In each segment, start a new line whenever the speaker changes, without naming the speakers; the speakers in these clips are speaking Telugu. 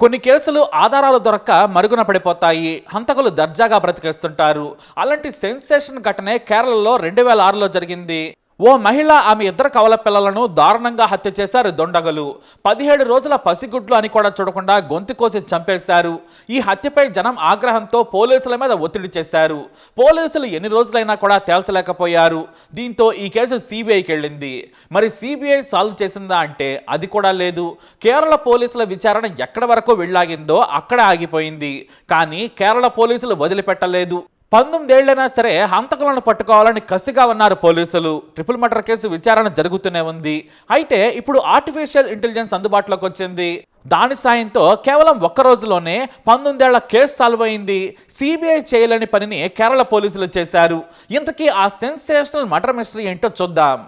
కొన్ని కేసులు ఆధారాలు దొరక్క మరుగున పడిపోతాయి. హంతకులు దర్జాగా బ్రతికేస్తుంటారు. అలాంటి సెన్సేషన్ ఘటనే కేరళలో రెండు వేల ఆరులో జరిగింది. ఓ మహిళ ఆమె ఇద్దరు కవల పిల్లలను దారుణంగా హత్య చేశారు దొండగలు. పదిహేడు రోజుల పసిగుడ్లు అని కూడా చూడకుండా గొంతు కోసి చంపేశారు. ఈ హత్యపై జనం ఆగ్రహంతో పోలీసుల మీద ఒత్తిడి చేశారు. పోలీసులు ఎన్ని రోజులైనా కూడా తేల్చలేకపోయారు. దీంతో ఈ కేసు సిబిఐకి వెళ్ళింది. మరి సిబిఐ సాల్వ్ చేసిందా అంటే అది కూడా లేదు. కేరళ పోలీసుల విచారణ ఎక్కడి వరకు వెళ్ళాగిందో అక్కడ ఆగిపోయింది. కానీ కేరళ పోలీసులు వదిలిపెట్టలేదు. పంతొమ్మిదేళ్ళైనా సరే హంతకులను పట్టుకోవాలని కసిగా ఉన్నారు పోలీసులు. ట్రిపుల్ మర్డర్ కేసు విచారణ జరుగుతూనే ఉంది. అయితే ఇప్పుడు ఆర్టిఫిషియల్ ఇంటెలిజెన్స్ అందుబాటులోకి వచ్చింది. దాని సాయంతో కేవలం ఒక్క రోజులోనే పంతొమ్మిదేళ్ళ కేసు సాల్వ్ అయింది. సిబిఐ చేయలేని పనిని కేరళ పోలీసులు చేశారు. ఇంతకీ ఆ సెన్సేషనల్ మర్డర్ మిస్టరీ ఏంటో చూద్దాం.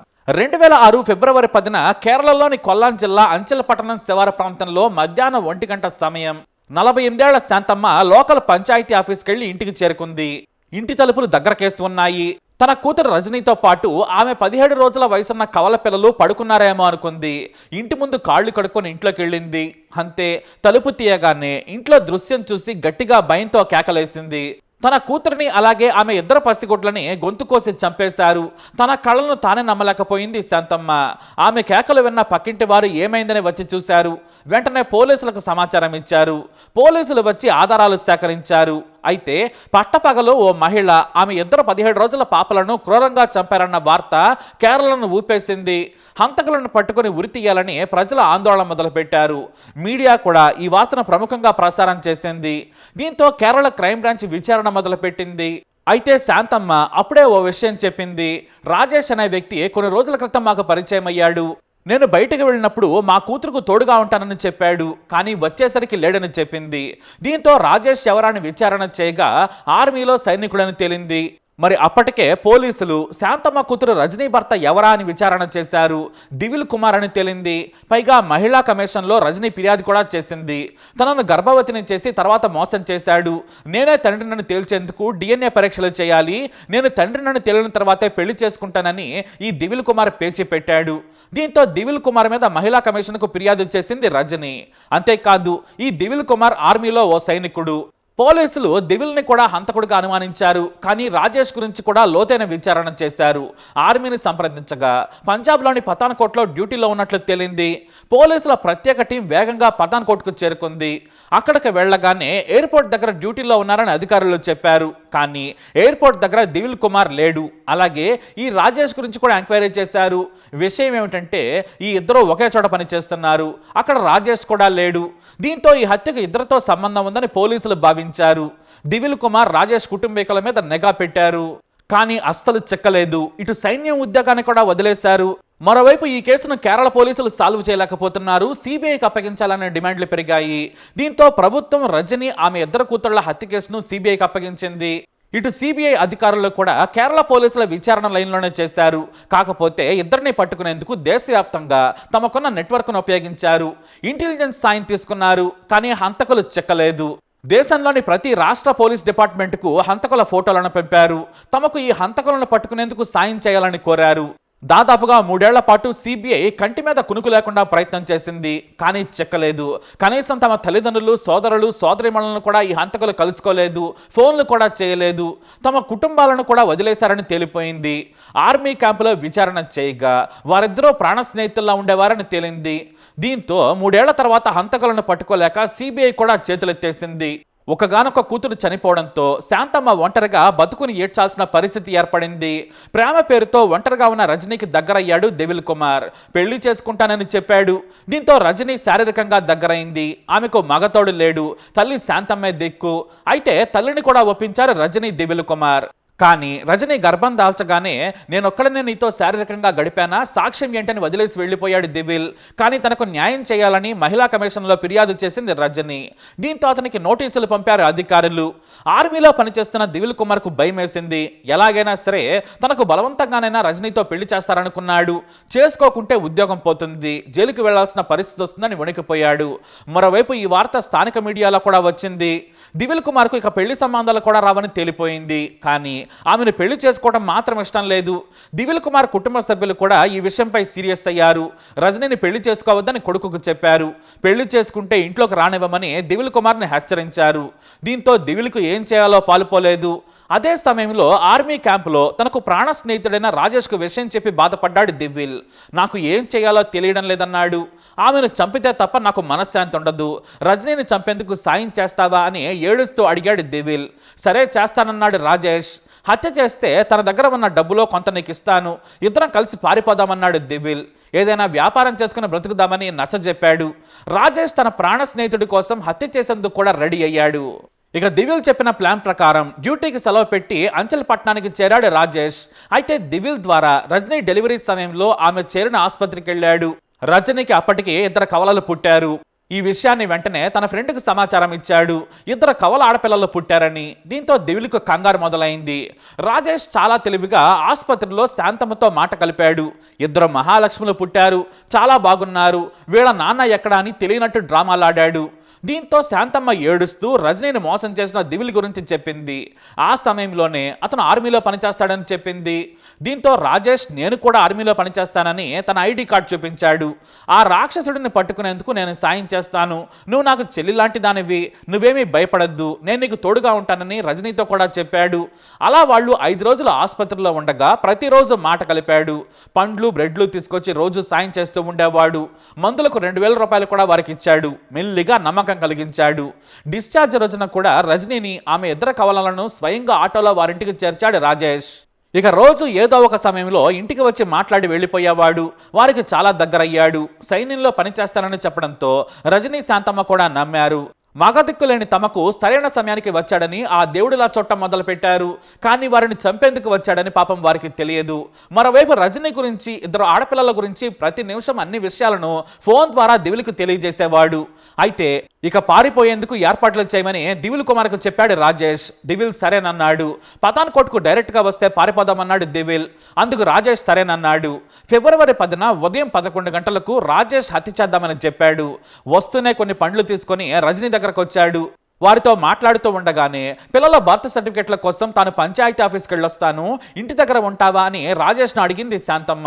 రెండు వేల ఆరు ఫిబ్రవరి పదిన కేరళలోని కొల్లాం జిల్లా అంచెలపట్టణం శివార ప్రాంతంలో మధ్యాహ్నం ఒంటి గంట సమయం నలభై ఎనిమిదేళ్ళ శాంతమ్మ లోకల్ పంచాయతీ ఆఫీస్కి వెళ్ళి ఇంటికి చేరుకుంది. ఇంటి తలుపులు దగ్గరకేసి ఉన్నాయి. తన కూతురు రజనీతో పాటు ఆమె పదిహేడు రోజుల వయసున్న కవల పిల్లలు పడుకున్నారేమో అనుకుంది. ఇంటి ముందు కాళ్ళు కడుక్కొని ఇంట్లోకి వెళ్ళింది. అంతే తలుపు తీయగానే ఇంట్లో దృశ్యం చూసి గట్టిగా భయంతో కేకలేసింది. తన కూతురిని అలాగే ఆమె ఇద్దరు పసిగుడ్లని గొంతు కోసి చంపేశారు. తన కళ్ళను తానే నమ్మలేకపోయింది శాంతమ్మ. ఆమె కేకలు విన్న పక్కింటి వారు ఏమైందని వచ్చి చూశారు. వెంటనే పోలీసులకు సమాచారం ఇచ్చారు. పోలీసులు వచ్చి ఆధారాలు సేకరించారు. అయితే పట్టపగలు ఓ మహిళ ఆమె ఇద్దరు పదిహేడు రోజుల పాపలను క్రూరంగా చంపారన్న వార్త కేరళను ఊపేసింది. హంతకులను పట్టుకుని ఉరి తీయాలని ప్రజల ఆందోళన మొదలుపెట్టారు. మీడియా కూడా ఈ వార్తను ప్రముఖంగా ప్రసారం చేసింది. దీంతో కేరళ క్రైమ్ బ్రాంచ్ విచారణ మొదలుపెట్టింది. అయితే శాంతమ్మ అప్పుడే ఓ విషయం చెప్పింది. రాజేష్ అనే వ్యక్తి కొన్ని రోజుల క్రితం మాకు పరిచయం అయ్యాడు నేను బయటకు వెళ్ళినప్పుడు మా కూతురుకు తోడుగా ఉంటానని చెప్పాడు కానీ వచ్చేసరికి లేడని చెప్పింది. దీంతో రాజేష్ ఎవరాని విచారణ చేయగా ఆర్మీలో సైనికుడని తేలింది. మరి అప్పటికే పోలీసులు శాంతమ్మ కూతురు రజనీ భర్త ఎవరా అని విచారణ చేశారు. దివిల్ కుమార్ అని తేలింది. పైగా మహిళా కమిషన్లో రజనీ ఫిర్యాదు కూడా చేసింది. తనను గర్భవతిని చేసి తర్వాత మోసం చేశాడు. నేనే తండ్రినని తేల్చేందుకు డిఎన్ఏ పరీక్షలు చేయాలి. నేను తండ్రినని తేలిన తర్వాతే పెళ్ళి చేసుకుంటానని ఈ దివిల్ కుమార్ పేచి పెట్టాడు. దీంతో దివిల్ కుమార్ మీద మహిళా కమిషన్కు ఫిర్యాదు చేసింది రజనీ. అంతేకాదు ఈ దివిల్ కుమార్ ఆర్మీలో ఓ సైనికుడు. పోలీసులు దివిల్ని కూడా హంతకుడిగా అనుమానించారు కానీ రాజేష్ గురించి కూడా లోతైన విచారణ చేశారు. ఆర్మీని సంప్రదించగా పంజాబ్లోని పతాన్కోట్లో డ్యూటీలో ఉన్నట్లు తేలింది. పోలీసుల ప్రత్యేక టీం వేగంగా పతాన్కోట్కు చేరుకుంది. అక్కడికి వెళ్ళగానే ఎయిర్పోర్ట్ దగ్గర డ్యూటీలో ఉన్నారని అధికారులు చెప్పారు కానీ ఎయిర్పోర్ట్ దగ్గర దివిల్ కుమార్ లేడు. అలాగే ఈ రాజేష్ గురించి కూడా ఎంక్వైరీ చేశారు. విషయం ఏమిటంటే ఈ ఇద్దరు ఒకే చోట పనిచేస్తున్నారు. అక్కడ రాజేష్ కూడా లేడు. దీంతో ఈ హత్యకు ఇద్దరితో సంబంధం ఉందని పోలీసులు భావించారు. దివిల్ కుమార్ రాజేష్ కుటుంబీకుల మీద నెగా పెట్టారు. కానీ అస్సలు చెక్కలేదు. ఇటు సైన్యం ఉద్యోగాన్ని కూడా వదిలేశారు. మరోవైపు ఈ కేసును కేరళ పోలీసులు సాల్వ్ చేయలేకపోతున్నారు. సిబిఐకి అప్పగించాలనే డిమాండ్లు పెరిగాయి. దీంతో ప్రభుత్వం రజని ఆమె ఇద్దరు కూతుళ్ళ హత్య కేసును సిబిఐకి అప్పగించింది. ఇటు సిబిఐ అధికారులు కూడా కేరళ పోలీసుల విచారణ లైన్లోనే చేశారు. కాకపోతే ఇద్దరిని పట్టుకునేందుకు దేశవ్యాప్తంగా తమకున్న నెట్వర్క్ను ఉపయోగించారు. ఇంటెలిజెన్స్ సాయం తీసుకున్నారు. కానీ హంతకులు చెక్కలేదు. దేశంలోని ప్రతి రాష్ట్ర పోలీస్ డిపార్ట్మెంట్కు హంతకుల ఫోటోలను పంపారు. తమకు ఈ హంతకులను పట్టుకునేందుకు సాయం చేయాలని కోరారు. దాదాపుగా మూడేళ్ళ పాటు సిబిఐ కంటి మీద కునుకు లేకుండా ప్రయత్నం చేసింది కానీ చెక్కలేదు. కనీసం తమ తల్లిదండ్రులు సోదరులు సోదరిమణులను కూడా ఈ హంతకులు కలుసుకోలేదు ఫోన్లు కూడా చేయలేదు. తమ కుటుంబాలను కూడా వదిలేశారని తేలిపోయింది. ఆర్మీ క్యాంపులో విచారణ చేయగా వారిద్దరూ ప్రాణ స్నేహితుల్లా ఉండేవారని తేలింది. దీంతో మూడేళ్ళ తర్వాత హంతకులను పట్టుకోలేక సిబిఐ కూడా చేతులెత్తేసింది. ఒకగానొక కూతురు చనిపోవడంతో శాంతమ్మ ఒంటరిగా బతుకుని ఏడ్చాల్సిన పరిస్థితి ఏర్పడింది. ప్రేమ పేరుతో ఒంటరిగా ఉన్న రజనీకి దగ్గరయ్యాడు దేవిల్ కుమార్. పెళ్ళి చేసుకుంటానని చెప్పాడు. దీంతో రజనీ శారీరకంగా దగ్గరైంది. ఆమెకు మగతోడు లేడు. తల్లి శాంతమ్మే దిక్కు. అయితే తల్లిని కూడా ఒప్పించారు రజనీ దేవిల్ కుమార్. కానీ రజని గర్భం దాల్చగానే నేనొక్కడనే నీతో శారీరకంగా గడిపానా? సాక్ష్యం ఏంటని వదిలేసి వెళ్ళిపోయాడు దివిల్. కానీ తనకు న్యాయం చేయాలని మహిళా కమిషన్లో ఫిర్యాదు చేసింది రజని. దీంతో అతనికి నోటీసులు పంపారు అధికారులు. ఆర్మీలో పనిచేస్తున్న దివిల్ కుమార్కు భయం వేసింది ఎలాగైనా సరే తనకు బలవంతంగానైనా రజనీతో పెళ్ళి చేస్తారనుకున్నాడు. చేసుకోకుంటే ఉద్యోగం పోతుంది. జైలుకి వెళ్ళాల్సిన పరిస్థితి వస్తుందని వణికిపోయాడు. మరోవైపు ఈ వార్త స్థానిక మీడియాలో కూడా వచ్చింది. దివిల్ కుమార్కు ఇక పెళ్ళి సంబంధాలు కూడా రావని తేలిపోయింది. కానీ ఆమెను పెళ్ళి చేసుకోవడం మాత్రం ఇష్టం లేదు. దివిల్ కుమార్ కుటుంబ సభ్యులు కూడా ఈ విషయంపై సీరియస్ అయ్యారు. రజనీని పెళ్ళి చేసుకోవద్దని కొడుకుకు చెప్పారు. పెళ్ళి చేసుకుంటే ఇంట్లోకి రానివ్వమని దివిల్ కుమార్ని హెచ్చరించారు. దీంతో దివిల్కు ఏం చేయాలో పాలుపోలేదు. అదే సమయంలో ఆర్మీ క్యాంపులో తనకు ప్రాణ స్నేహితుడైన రాజేష్కు విషయం చెప్పి బాధపడ్డాడు దివ్విల్. నాకు ఏం చేయాలో తెలియడం లేదన్నాడు. ఆమెను చంపితే తప్ప నాకు మనశ్శాంతి ఉండదు. రజనీని చంపేందుకు సాయం చేస్తావా అని ఏడుస్తూ అడిగాడు దివిల్ సరే చేస్తానన్నాడు రాజేష్. హత్య చేస్తే తన దగ్గర ఉన్న డబ్బులో కొంత నీకు ఇస్తాను. ఇద్దరం కలిసి పారిపోదామన్నాడు దివిల్ ఏదైనా వ్యాపారం చేసుకుని బ్రతుకుదామని నచ్చజెప్పాడు. రాజేష్ తన ప్రాణ స్నేహితుడి కోసం హత్య చేసేందుకు కూడా రెడీ అయ్యాడు. ఇక దివిల్ చెప్పిన ప్లాన్ ప్రకారం డ్యూటీకి సెలవు పెట్టి అంచల్పట్నానికి చేరాడు రాజేష్. అయితే దివిల్ ద్వారా రజనీ డెలివరీ సమయంలో ఆమె చేరిన ఆసుపత్రికి వెళ్ళాడు. రజనీకి అప్పటికి ఇద్దరు కవలలు పుట్టారు. ఈ విషయాన్ని వెంటనే తన ఫ్రెండ్కి సమాచారం ఇచ్చాడు. ఇద్దరు కవల ఆడపిల్లలు పుట్టారని దీంతో దివిలికి కంగారు మొదలైంది. రాజేష్ చాలా తెలివిగా ఆసుపత్రిలో శాంతమ్మతో మాట కలిపాడు. ఇద్దరు మహాలక్ష్ములు పుట్టారు చాలా బాగున్నారు వీళ్ళ నాన్న ఎక్కడా అని తెలియనట్టు డ్రామాలాడాడు దీంతో శాంతమ్మ ఏడుస్తూ రజనీని మోసం చేసిన దివిలి గురించి చెప్పింది. ఆ సమయంలోనే అతను ఆర్మీలో పనిచేస్తాడని చెప్పింది. దీంతో రాజేష్ నేను కూడా ఆర్మీలో పనిచేస్తానని తన ఐడి కార్డు చూపించాడు. ఆ రాక్షసుడిని పట్టుకునేందుకు నేను సాయం చేస్తాను. నువ్వు నాకు చెల్లి లాంటి దానివి. నువ్వేమీ భయపడద్దు. నేను నీకు తోడుగా ఉంటానని రజనీతో కూడా చెప్పాడు. అలా వాళ్ళు ఐదు రోజులు ఆసుపత్రిలో ఉండగా ప్రతిరోజు మాట కలిపాడు. పండ్లు బ్రెడ్లు తీసుకొచ్చి రోజు సాయం చేస్తూ ఉండేవాడు. మందులకు రెండు వేల రూపాయలు కూడా వారికి ఇచ్చాడు. మెల్లిగా నమ్మకం కలిగించాడు. డిశ్చార్జ్ రోజున కూడా రజనీని ఆమె ఇద్దరు కవలలను స్వయంగా ఆటోలో వారింటికి చేర్చాడు రాజేష్. ఇక రోజు ఏదో ఒక సమయంలో ఇంటికి వచ్చి మాట్లాడి వెళ్ళిపోయేవాడు. వారికి చాలా దగ్గరయ్యాడు. సైన్యంలో పనిచేస్తానని చెప్పడంతో రజనీ శాంతమ్మ కూడా నమ్మారు. మగదిక్కులేని తమకు సరైన సమయానికి వచ్చాడని ఆ దేవుడిలా చుట్టం మొదలు పెట్టారు కానీ వారిని చంపేందుకు వచ్చాడని పాపం వారికి తెలియదు. మరోవైపు రజనీ గురించి ఇద్దరు ఆడపిల్లల గురించి ప్రతి నిమిషం అన్ని విషయాలను ఫోన్ ద్వారా దివిలికి తెలియజేసేవాడు. అయితే ఇక పారిపోయేందుకు ఏర్పాట్లు చేయమని దివిల్ కుమార్కు చెప్పాడు రాజేష్. దివిల్ సరేనన్నాడు. పతాన్ కోట్కు డైరెక్ట్గా వస్తే పారిపోదామన్నాడు దివిల్. అందుకు రాజేష్ సరేనన్నాడు. ఫిబ్రవరి పదిన ఉదయం పదకొండు గంటలకు రాజేష్ హత్య చేద్దామని చెప్పాడు. వస్తూనే కొన్ని పండ్లు తీసుకొని రజనీ దగ్గరకు వచ్చాడు వారితో మాట్లాడుతూ ఉండగానే పిల్లల బర్త్ సర్టిఫికెట్ల కోసం తాను పంచాయతీ ఆఫీస్కి వెళ్ళొస్తాను ఇంటి దగ్గర ఉంటావా అని రాజేష్ను అడిగింది శాంతమ్మ.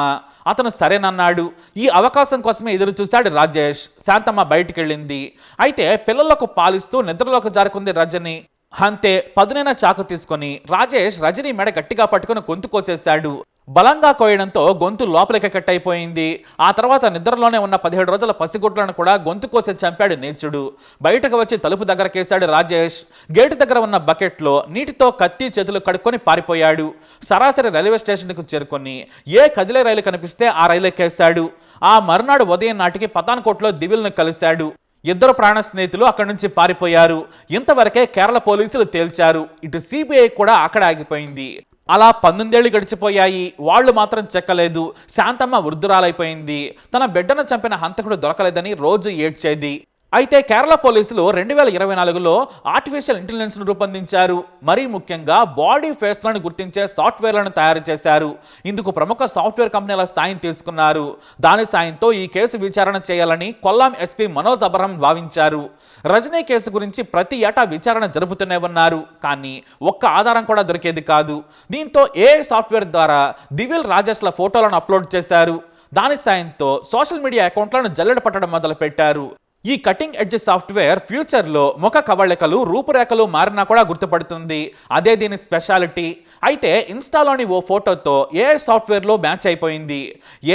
అతను సరేనన్నాడు. ఈ అవకాశం కోసమే ఎదురు చూశాడు రాజేష్. శాంతమ్మ బయటికి వెళ్ళింది అయితే పిల్లలకు పాలిస్తూ నిద్రలోకి జారుకుంది రజని. అంతే పదునైన చాకు తీసుకొని రాజేష్ రజని మెడ గట్టిగా పట్టుకుని గొంతు కోసేశాడు. బలంగా కోయడంతో గొంతు లోపలికి కట్టయిపోయింది. ఆ తర్వాత నిద్రలోనే ఉన్న పదిహేడు రోజుల పసిగుడ్లను కూడా గొంతు కోసి చంపాడు నీచుడు. బయటకు వచ్చి తలుపు దగ్గరకేశాడు రాజేష్. గేటు దగ్గర ఉన్న బకెట్లో నీటితో కత్తి చేతులు కడుక్కొని పారిపోయాడు. సరాసరి రైల్వే స్టేషన్కు చేరుకొని ఏ కదిలే రైలు కనిపిస్తే ఆ రైలు ఎక్కేశాడు. ఆ మరునాడు ఉదయం నాటికి పతాన్కోట్లో దివిల్ను కలిశాడు. ఇద్దరు ప్రాణ స్నేహితులు అక్కడి నుంచి పారిపోయారు. ఇంతవరకే కేరళ పోలీసులు తేల్చారు. ఇటు సిబిఐ కూడా అక్కడ ఆగిపోయింది. అలా పంతొమ్మిదేళ్ళు గడిచిపోయాయి. వాళ్ళు మాత్రం చెక్కలేదు. శాంతమ్మ వృద్ధురాలైపోయింది. తన బిడ్డను చంపిన హంతకుడు దొరకలేదని రోజు ఏడ్చేది. అయితే కేరళ పోలీసులు రెండు వేల ఇరవై నాలుగులో ఆర్టిఫిషియల్ ఇంటెలిజెన్స్ను రూపొందించారు. మరీ ముఖ్యంగా బాడీ ఫేస్లను గుర్తించే సాఫ్ట్వేర్లను తయారు చేశారు. ఇందుకు ప్రముఖ సాఫ్ట్వేర్ కంపెనీల సాయం తీసుకున్నారు. దాని సాయంతో ఈ కేసు విచారణ చేయాలని కొల్లాం ఎస్పీ మనోజ్ అబ్రహం భావించారు. రజనీ కేసు గురించి ప్రతి ఏటా విచారణ జరుపుతూనే ఉన్నారు. కానీ ఒక్క ఆధారం కూడా దొరికేది కాదు. దీంతో ఏ సాఫ్ట్వేర్ ద్వారా దివిల్ రాజేష్ల ఫోటోలను అప్లోడ్ చేశారు. దాని సాయంతో సోషల్ మీడియా అకౌంట్లను జల్లెడ పట్టడం మొదలుపెట్టారు. ఈ కటింగ్ ఎడ్జ్ సాఫ్ట్వేర్ ఫ్యూచర్లో ముఖ కవళికలు రూపురేఖలు మారినా కూడా గుర్తుపడుతుంది. అదే దీని స్పెషాలిటీ అయితే ఇన్స్టాలోని ఓ ఫోటోతో ఏఐ సాఫ్ట్వేర్లో మ్యాచ్ అయిపోయింది.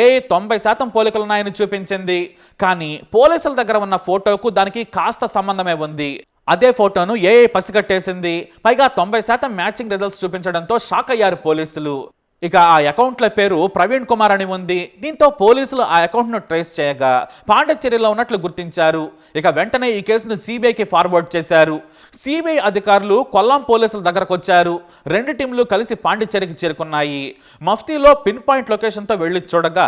ఏఐ తొంభై శాతం పోలికలున్నాయని చూపించింది. కానీ పోలీసుల దగ్గర ఉన్న ఫోటోకు దానికి కాస్త సంబంధమే ఉంది. అదే ఫోటోను ఏఐ పసిగట్టేసింది. పైగా తొంభై శాతం మ్యాచింగ్ రిజల్ట్స్ చూపించడంతో షాక్ అయ్యారు పోలీసులు. ఇక ఆ అకౌంట్ల పేరు ప్రవీణ్ కుమార్ అని ఉంది. దీంతో పోలీసులు ఆ అకౌంట్ను ట్రేస్ చేయగా పాండిచ్చేరిలో ఉన్నట్లు గుర్తించారు. ఇక వెంటనే ఈ కేసును సిబిఐకి ఫార్వర్డ్ చేశారు. సిబిఐ అధికారులు కొల్లాం పోలీసుల దగ్గరకు వచ్చారు. రెండు టీంలు కలిసి పాండిచ్చేరికి చేరుకున్నాయి. మఫ్తీలో పిన్ పాయింట్ లొకేషన్తో వెళ్ళి చూడగా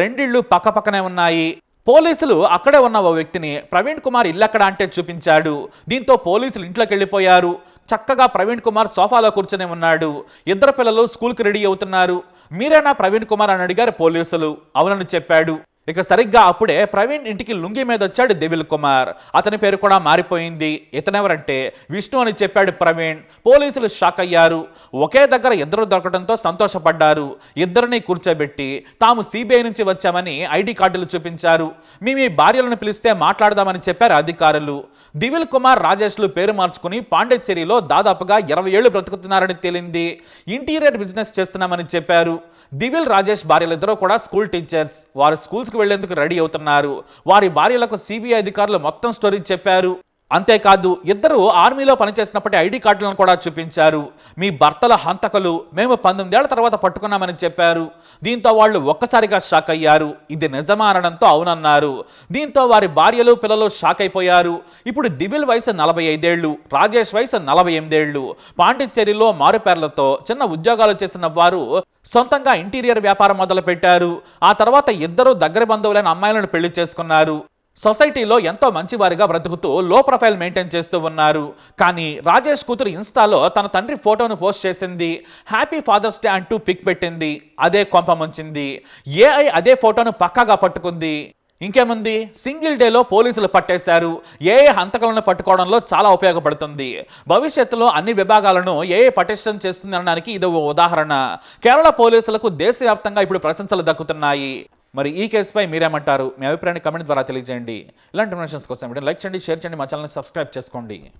రెండిళ్ళు పక్కపక్కనే ఉన్నాయి. పోలీసులు అక్కడే ఉన్న ఓ వ్యక్తిని ప్రవీణ్ కుమార్ ఇల్లక్కడ అంటే చూపించాడు. దీంతో పోలీసులు ఇంట్లోకి వెళ్ళిపోయారు. చక్కగా ప్రవీణ్ కుమార్ సోఫాలో కూర్చొని ఉన్నాడు. ఇద్దరు పిల్లలు స్కూల్కి రెడీ అవుతున్నారు. మీరేనా ప్రవీణ్ కుమార్ అని అడిగారు పోలీసులు. అవునని చెప్పాడు. ఇక సరిగ్గా అప్పుడే ప్రవీణ్ ఇంటికి లుంగి మీద వచ్చాడు దివిల్ కుమార్. అతని పేరు కూడా మారిపోయింది. ఇతనెవరంటే విష్ణు అని చెప్పాడు ప్రవీణ్. పోలీసులు షాక్ అయ్యారు. ఒకే దగ్గర ఇద్దరు దొరకడంతో సంతోషపడ్డారు. ఇద్దరిని కూర్చోబెట్టి తాము సిబిఐ నుంచి వచ్చామని ఐడి కార్డులు చూపించారు. మీ మీ భార్యలను పిలిస్తే మాట్లాడదామని చెప్పారు అధికారులు. దివిల్ కుమార్ రాజేష్లు పేరు మార్చుకుని పాండిచ్చేరిలో దాదాపుగా ఇరవై ఏళ్ళు బ్రతుకుతున్నారని తేలింది. ఇంటీరియర్ బిజినెస్ చేస్తున్నామని చెప్పారు. దివిల్ రాజేష్ భార్యలిద్దరూ కూడా స్కూల్ టీచర్స్. వారు జైలుకు వెళ్ళేందుకు రెడీ అవుతున్నారు. వారి భార్యలకు సిబిఐ అధికారులు మొత్తం స్టోరీ చెప్పారు. అంతేకాదు ఇద్దరు ఆర్మీలో పనిచేసినప్పటి ఐడి కార్డులను కూడా చూపించారు. మీ భర్తల హంతకులు మేము పంతొమ్మిదేళ్ళ తర్వాత పట్టుకున్నామని చెప్పారు. దీంతో వాళ్ళు ఒక్కసారిగా షాక్ అయ్యారు. ఇది నిజమా అనడంతో అవునన్నారు. దీంతో వారి భార్యలు పిల్లలు షాక్ అయిపోయారు. ఇప్పుడు దిబిల్ వయసు నలభై ఐదేళ్ళు రాజేష్ వయసు నలభై ఎనిమిదేళ్ళు. పాండిచ్చేరిలో మారుపేర్లతో చిన్న ఉద్యోగాలు చేసిన వారు సొంతంగా ఇంటీరియర్ వ్యాపారం మొదలుపెట్టారు. ఆ తర్వాత ఇద్దరు దగ్గర బంధువులైన అమ్మాయిలను పెళ్ళి చేసుకున్నారు. సొసైటీలో ఎంతో మంచివారిగా బ్రతుకుతూ లో ప్రొఫైల్ మెయింటైన్ చేస్తూ ఉన్నారు. కానీ రాజేష్ కూతురు ఇన్స్టాలో తన తండ్రి ఫోటోను పోస్ట్ చేసింది. హ్యాపీ ఫాదర్స్ డే అంటూ పిక్ పెట్టింది. అదే కొంప ముంచింది. ఏఐ అదే ఫోటోను పక్కాగా పట్టుకుంది. ఇంకేముంది? సింగిల్ డేలో పోలీసులు పట్టేశారు. ఏ హంతకులను పట్టుకోవడంలో చాలా ఉపయోగపడుతుంది. భవిష్యత్తులో అన్ని విభాగాలను ఏ పటిష్టం చేస్తుంది అనడానికి ఇది ఒక ఉదాహరణ. కేరళ పోలీసులకు దేశవ్యాప్తంగా ఇప్పుడు ప్రశంసలు దక్కుతున్నాయి. మరి ఈ కేసుపై మీరేమంటారు? మీ అభిప్రాయాన్ని కమెంట్ ద్వారా తెలియజేయండి. ఇలాంటి ఇన్ఫర్మేషన్స్ కోసం వీడియో లైక్ చేయండి షేర్ చేయండి మా ఛానల్ని సబ్స్క్రైబ్ చేసుకోండి.